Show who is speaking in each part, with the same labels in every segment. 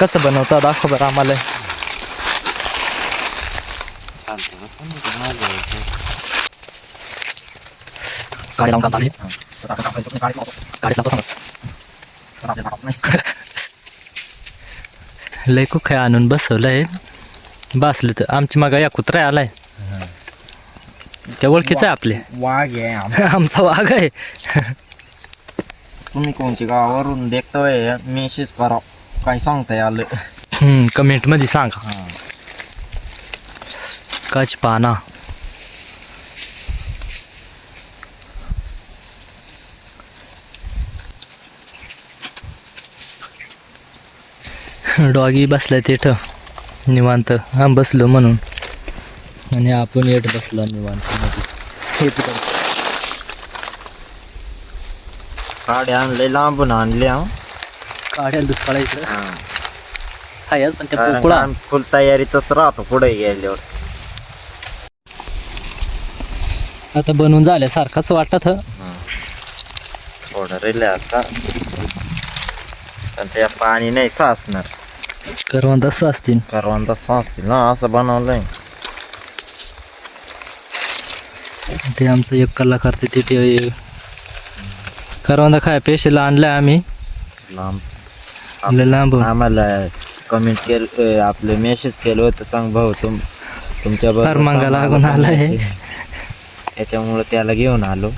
Speaker 1: कसं बनवता दाखव बरं आम्हाला. गाडी लावून काम चालू आहे. गाडीत लावतो लय कुखाय आणून बसवलंय. बसलं तर आमची मागा या कुत्रा आलाय. त्या ओळखीचं आहे आपले.
Speaker 2: वाघ आहे आम-
Speaker 1: आमचा वाघ आहे.
Speaker 2: तुम्ही कोणच्या गावावरून देखतोय? मेसेज करा काय सांगताय आलं
Speaker 1: कमेंटमध्ये सांगा. कच पाना. डॉगी बसलाय तिथं निवांत. हा बसलो म्हणून. आणि आपण येत बसलो निवांत. मध्ये
Speaker 2: गाडी आणले लांबून आणले हा.
Speaker 1: काढ्या दुष्काळ इकडं. पण त्या
Speaker 2: कारण आम्ही फुल तयारीतच राहतो पुढे गेल्यावर.
Speaker 1: आता बनवून झाल्यासारखाच वाटत ह.
Speaker 2: थोडं पण त्या पाणी नाही साचणार.
Speaker 1: करवंद असं असतील
Speaker 2: करवंदा साचतील ना असं बनवलंय.
Speaker 1: ते आमचं एक कलाकार ते तिथे करवंदा खाय पेशीला आणलाय आम्ही.
Speaker 2: लांब
Speaker 1: आपल्या लांबून
Speaker 2: आम्हाला कमेंट केलं आपलं मेसेज केलं होतं. सांग भाऊ तुम तुमच्या बरोबर
Speaker 1: लागून आलाय.
Speaker 2: त्याच्यामुळं त्याला घेऊन आलो.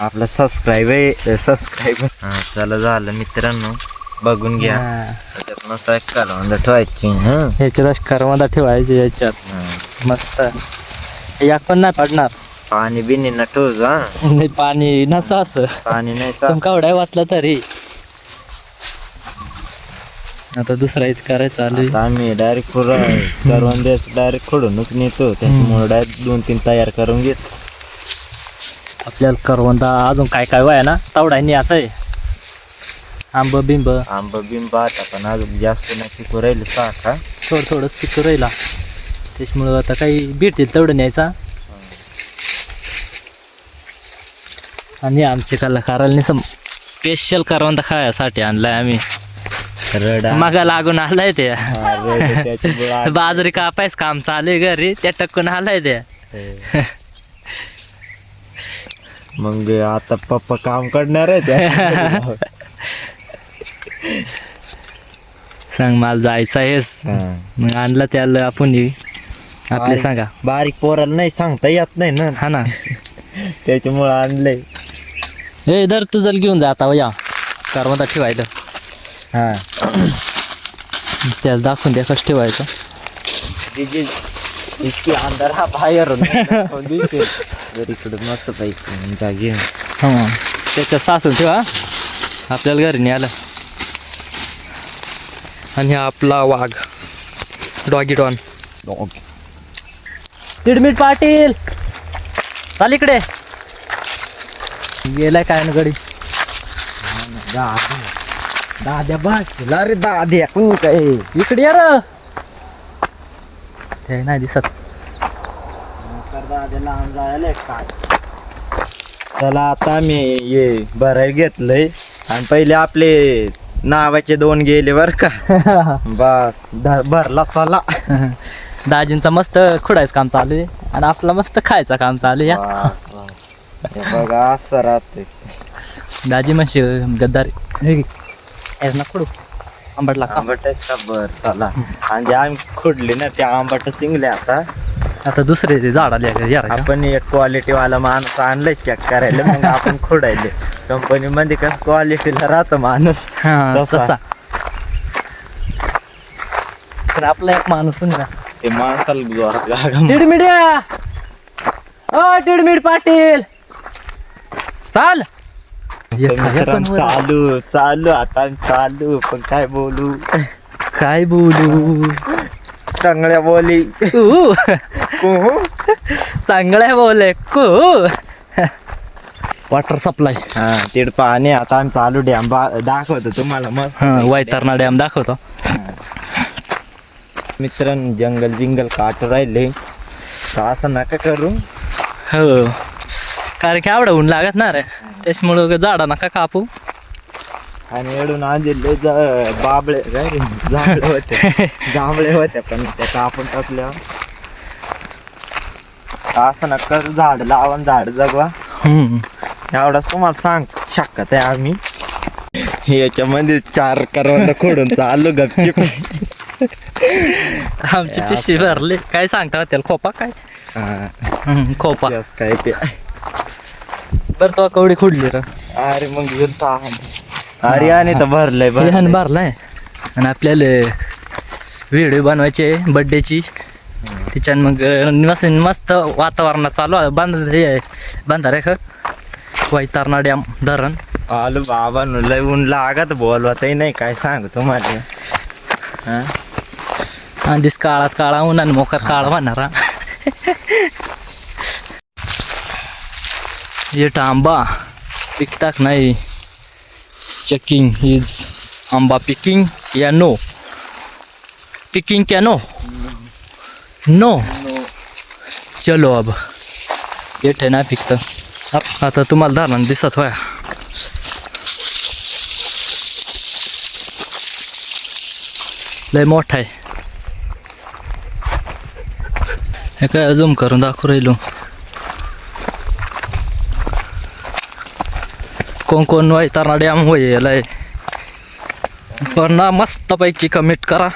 Speaker 2: आपला सबस्क्राईब आहे सबस्क्राईब हा चला झालं मित्रांनो. बघून घ्या. त्याच्यात मस्त एक कालवंद ठेवायची हं.
Speaker 1: ह्याच्यात अशी करवंदा ठेवायची याच्यात. मस्त. याक पण नाही पडणार.
Speaker 2: पाणी बिनी न ठेवू हा.
Speaker 1: नाही पाणी नसं असं.
Speaker 2: पाणी नाही
Speaker 1: तुमका एवढा वाचला तरी. आता दुसरा हेच करायचं चालू आहे.
Speaker 2: आता आम्ही डायरेक्ट पुरा करवंदे डायरेक्ट खोडूनच नेतो. त्याच्यामुळे डायरेक्ट दोन तीन तयार करून घेत.
Speaker 1: आपल्याला करवंदा अजून काय काय वाय ना? तावडा याचं आहे. आंब बिंब.
Speaker 2: आंब बिंब आता पण अजून जास्त नाही पिकू राहिले साखा.
Speaker 1: थोडं थोडं पिकं राहिला. त्याच्यामुळं आता काही भेटतील तेवढं न्यायचा. आणि आमचे कलाकारांनी सम स्पेशल करवंदा खायासाठी आणलाय आम्ही.
Speaker 2: रडा.
Speaker 1: मगा लागून आलाय ते.
Speaker 2: हा,
Speaker 1: बाजरी कापायच काम चालू आहे घरी त्या टक्कून आलाय ते.
Speaker 2: मग आता पप्पा काम करणार आहे त्या
Speaker 1: सांग मला जायचं आहेस
Speaker 2: हा.
Speaker 1: मग आणलं त्याला आपण ही. आपले सांगा.
Speaker 2: बारीक पोराला नाही सांगता येत नाही ना.
Speaker 1: हा ना.
Speaker 2: त्याच्यामुळं आणलंय.
Speaker 1: ए दर तुझं घेऊन जा आता या. करवंदा ठेवायला
Speaker 2: हा.
Speaker 1: त्याला दाखवून द्या कसं ठेवायचं?
Speaker 2: इतकी अंधार हा बाहेर इकडे मस्त पैकी जा घेऊन
Speaker 1: हां. त्याच्यात सासून ठेवा आपल्याला घरी आलं आणि हा आपला वाघ. डॉगी डॉन तिडमीट पाटील. चाल इकडे. गेलाय काय ना गडी
Speaker 2: दाद्या बाजूला रे दाद्या कोण काय?
Speaker 1: इकडे या र. हे नाही दिसत.
Speaker 2: चला आता मी ये भराय घेतलंय. आणि पहिले आपले नावाचे दोन गेले बर का. बस ध- भरला चला.
Speaker 1: दाजींचा मस्त खुडायचं काम चालू आहे. आणि आपला मस्त खायचं काम चालू आहे या.
Speaker 2: बस, बस. हे बघा असं राहते
Speaker 1: दाजी म्हणशी गद्दार. ना खुडू आंबट लागता
Speaker 2: आंबट बर चला आणि जे आम्ही खोडले ना ते आंबट चिंगले आता
Speaker 1: आता दुसरे ते झाड आले यार
Speaker 2: आपण एक क्वालिटी वाला माणूस आणलाय चेक करायला मग आपण खोडायले कंपनी मध्ये कसं क्वालिटीला राहतं माणूस
Speaker 1: हा
Speaker 2: तसा.
Speaker 1: तर आपला एक माणूस पण ना
Speaker 2: ते माणसाला जोरात गागा
Speaker 1: टिडमिड्या ओ टिडमिड पाटील चाल
Speaker 2: चालू चालू आता चालू. पण काय बोलू?
Speaker 1: काय बोलू?
Speaker 2: चांगल्या बोली.
Speaker 1: कू
Speaker 2: कुहू.
Speaker 1: चांगलं बोले. कू. वॉटर सप्लाय
Speaker 2: हा तिड पाणी आता आम्ही चालू डॅम दाखवतो तुम्हाला मस्त
Speaker 1: वैतरणा डॅम दाखवतो.
Speaker 2: मित्रांनो जंगल बिंगल काट राहिले. तर असं नका करू.
Speaker 1: हो. कारण की आवडं ऊन लागत ना रे. त्याच्यामुळं झाडा नका कापू.
Speaker 2: आणि एडून आणले बाबळे काय रे? जांभळे होते. जांभळे होते पण त्या कापून टाकल्या असं नका झाड लावा आणि झाड जगवा.
Speaker 1: हम्म.
Speaker 2: एवढाच तुम्हाला सांग शकत आहे आम्ही. याच्यामध्ये चार करवंद खोडून चाललो गपचिप.
Speaker 1: आमची पिशवी भरली. काय सांगता त्याला? खोपा काय? खोपा.
Speaker 2: काय ते.
Speaker 1: बरं तो कवडी खुडली र
Speaker 2: अरे मग. अरे आणि तर भरलंय भरलंय.
Speaker 1: भरलाय. आणि आपल्याला व्हिडिओ बनवायचे बड्डेची. तिच्यानं मग मस्त मस्त वातावरणात चालू आहे. बांध हे बांधारे ख. वैतारणा डॅम धरण.
Speaker 2: आलो बाबा नु लय ऊन लागत बोलवतही नाही काय सांगू तुम्हाला हा?
Speaker 1: आधीच काळात काळा उन्हाने मोकार काळा होणारा येट आंबा पिकताक नाही. चेकिंग इज आंबा पिकिंग या नो पिकिंग क्या नो. नो चलो अब. येट आहे ना पिकतं. आता तुम्हाला धारण दिसत होया. लय मोठा आहे. हे काय अजून करून दाखवू राहिलो. कोण कोण वैतारणा डॅम यालाय पण ना मस्तपैकी कमिट करा.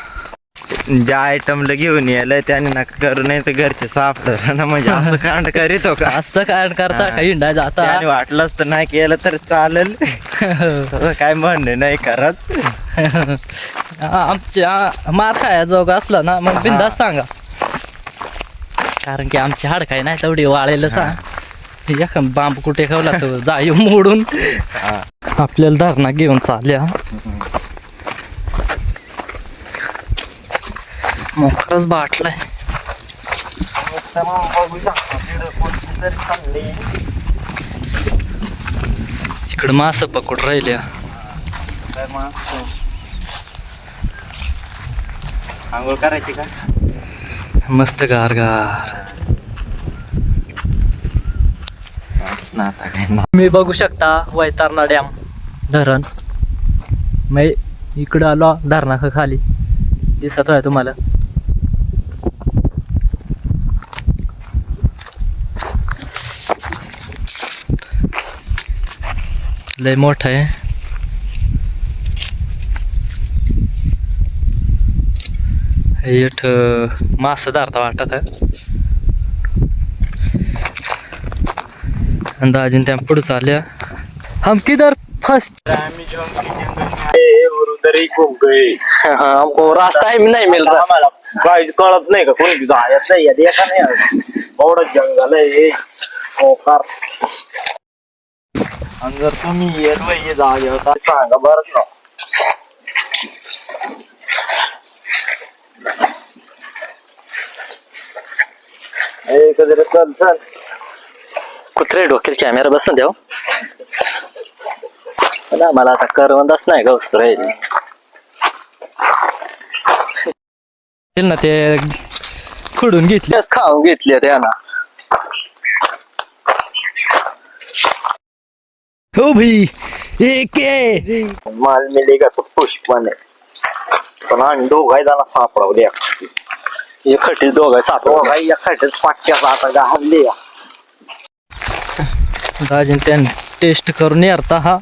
Speaker 2: ज्या आयटमला घेऊन यायला त्याने नका करू नाही तर घरचे साफ ना म्हणजे असं कांड करीतो का?
Speaker 1: असं काय करता. काही हिंडा जाता.
Speaker 2: त्याने वाटलंच तर नाही केलं तर चालेल. काय म्हणणे नाही करत.
Speaker 1: आमच्या मार खाया जोग असलं ना मग बिंदास सांगा. कारण की आमची हाड काय नाही तेवढी वाळेलच हा. एखाद बांब कुठे ठेवला तर जाय मोडून. आपल्याला धरणा घेऊन चालल्या. मोकरच बाटलाय. इकडं मास पकड राहिल्या.
Speaker 2: आंघोळ करायची का?
Speaker 1: मस्त गार गार
Speaker 2: ना आता काय ना
Speaker 1: तुम्ही बघू शकता वैतारणा डॅम धरण. मी इकडं आलो धरणा खाली दिसत आहे तुम्हाला. लय मोठ आहे. हे इठ मास धरता वाटत. आहे अंदाजन पुढे चालल्या हम किधर फ़र्स्ट
Speaker 2: उधर घूम गए
Speaker 1: हमको रास्ता ही नहीं मिल रहा।
Speaker 2: काही कळत नाही का कोणी? जायचं नाही, या देखा नाही एवढं जंगल आहे हे. मोकार आणि चल चल.
Speaker 1: कुत्रे डोक्याला कॅमेरा बसून द्याव ना मला आता करवंदच नाही गवस राहील ना ते खुडून घेतले. खाऊन घेतले त्याना हो भाई एक.
Speaker 2: माल मिलेगा तो पुष्पने पण आणि दोघायला सापडाव द्या
Speaker 1: एकटी दोघं सापडो
Speaker 2: एखाद्याच पाक्याचा आता घालले
Speaker 1: दाजीन त्यानं टेस्ट करून येरता हा.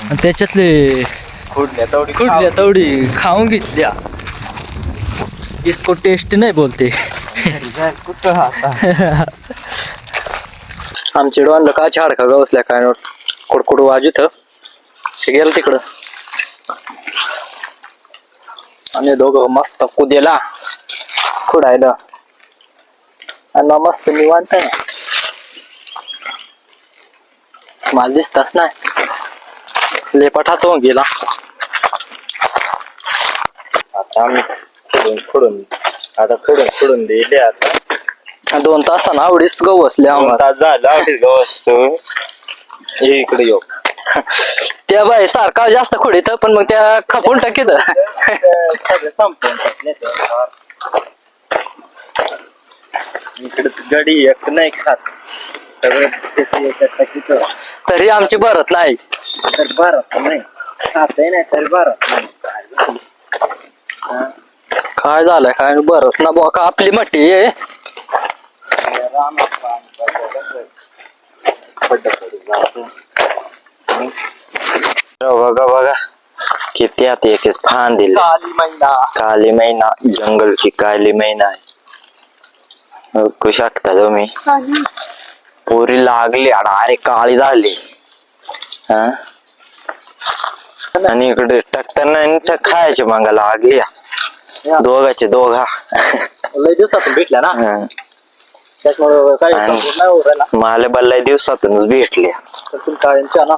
Speaker 1: आणि त्याच्यातले
Speaker 2: खुडल्या तेवढी
Speaker 1: खाऊन घेतल्या. इसको टेस्ट नाही बोलते.
Speaker 2: कुठं
Speaker 1: आमचे डोनला का का गवसल्या काय कुडकुड वाजत ते गेलं तिकडं. आणि दोघं मस्त कुदेला. खुडायला. आणि मस्त निवांत आहे. मला दिसतात नाही. लेपट हात होऊन गेला.
Speaker 2: आता आम्ही खुडून खुडून आता खुडून खुडून दिले आता.
Speaker 1: दोन तासानं आवडीच गहू असले आम्हाला.
Speaker 2: झालं ऑफिस वस्तू ये इकडे येऊ.
Speaker 1: त्या बाई सारखा जास्त खुडीत पण मग त्या खपून टाकीत
Speaker 2: ते. इकडे गडी एक नाही खात. सगळं टाकीत.
Speaker 1: तरी आमची भरत नाही.
Speaker 2: तर बरं नाही.
Speaker 3: नाही तरी बरं
Speaker 1: काय झालंय? काय बरंच ना बुवा. का आपली मटी आहे?
Speaker 2: बघा बघा. किती आता एकच फान दिले.
Speaker 1: काली महिना
Speaker 2: काली महिना जंगल की काली महिना आहे. बघू शकता तुम्ही? पोरी लागली अरे काळी झाली हा आणि इकडे टाकताना आणि टाक खायचे मग लागली दोघाचे दोघा
Speaker 1: लय दिवसातून भेटल्या ना
Speaker 2: हा.
Speaker 1: त्याच्यामुळे काही
Speaker 2: आणि-
Speaker 1: नाही होत राहिला
Speaker 2: मला बल्ला दिवसातूनच भेटले
Speaker 1: तर तुम्ही काळ्यांच्या ना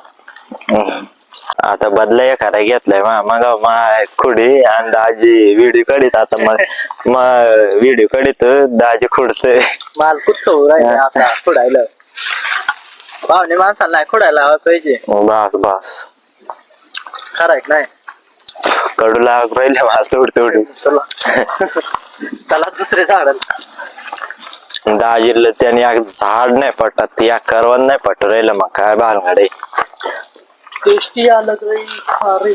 Speaker 2: हम्म. आता बदला एखादा घेतलाय मा मग मा खुडी आणि दाजी व्हिडिओ काढीत आता मग मग व्हिडिओ काढीत दाजी खुडत
Speaker 1: माल कुठं राहिले आता खोडायला पाहुणे माणसाला नाही खोडायला हवं पाहिजे.
Speaker 2: बस बस.
Speaker 1: खराय नाही?
Speaker 2: कडू लाग पहिले? मला थोडी थोडी
Speaker 1: चला. चला दुसरे झाड.
Speaker 2: दाजीला त्याने एक झाड नाही पटत या करवत नाही पटू राहिलं मग काय भानगडे.
Speaker 1: टेस्टी आलं अरे